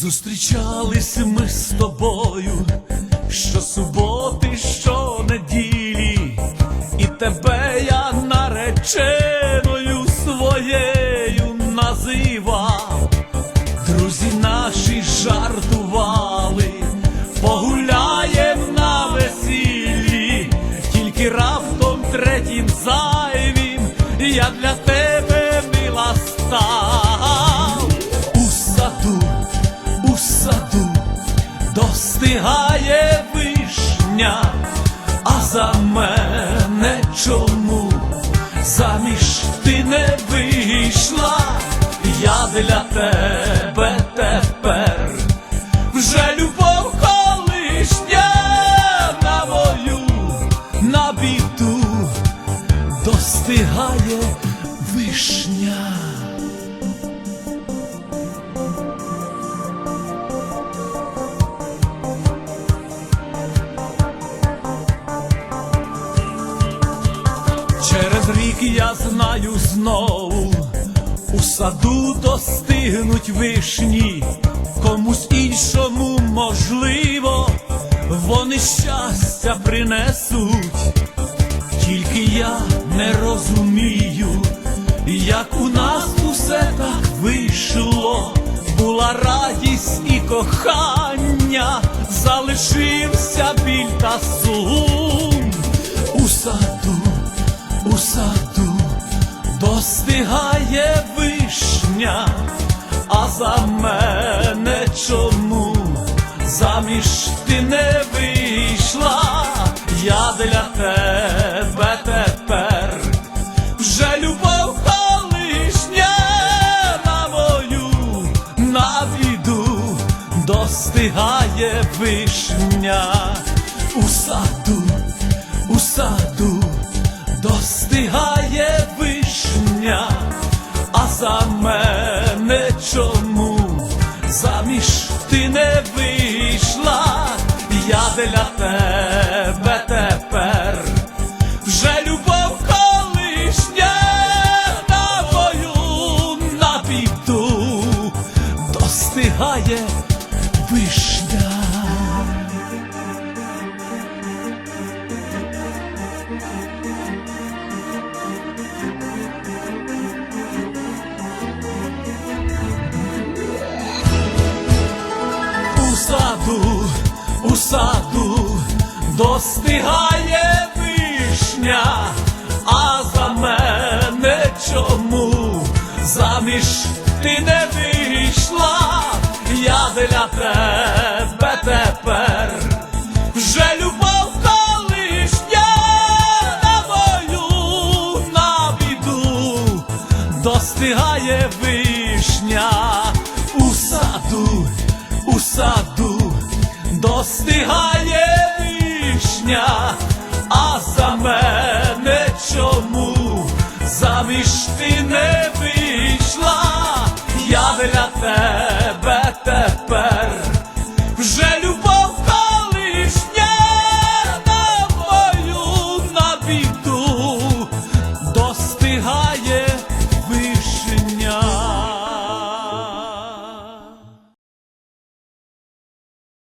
Зустрічались ми з тобою щосуботи, щонеділі, і тебе я нареченою своєю називав. Друзі наші жартували, погуляєм на весіллі, тільки раптом третім зайвім я для тебе мила став достигає вишня, а за мене чому заміж ти не вийшла? Я для тебе тепер вже любов колишня на мою на біду достигає вишня. Через рік я знаю знову, у саду достигнуть вишні, комусь іншому можливо, вони щастя принесуть, тільки я не розумію, як у нас усе так вийшло, була радість і кохання, вишня, а за мене чому? Заміж ти не вийшла, я для тебе тепер вже любов колишня на мою на біду достигає вишня. У саду, у саду достигає вишня, а за мене достигає вишня. у саду, у саду достигає вишня, а за мене чому заміж ти не вийшла, для тебе тепер вже любов колишня на мою на біду. Достигає вишня у саду, у саду. Достигає вишня, а за мене чому? Заміж ти не вийшла, я для тебе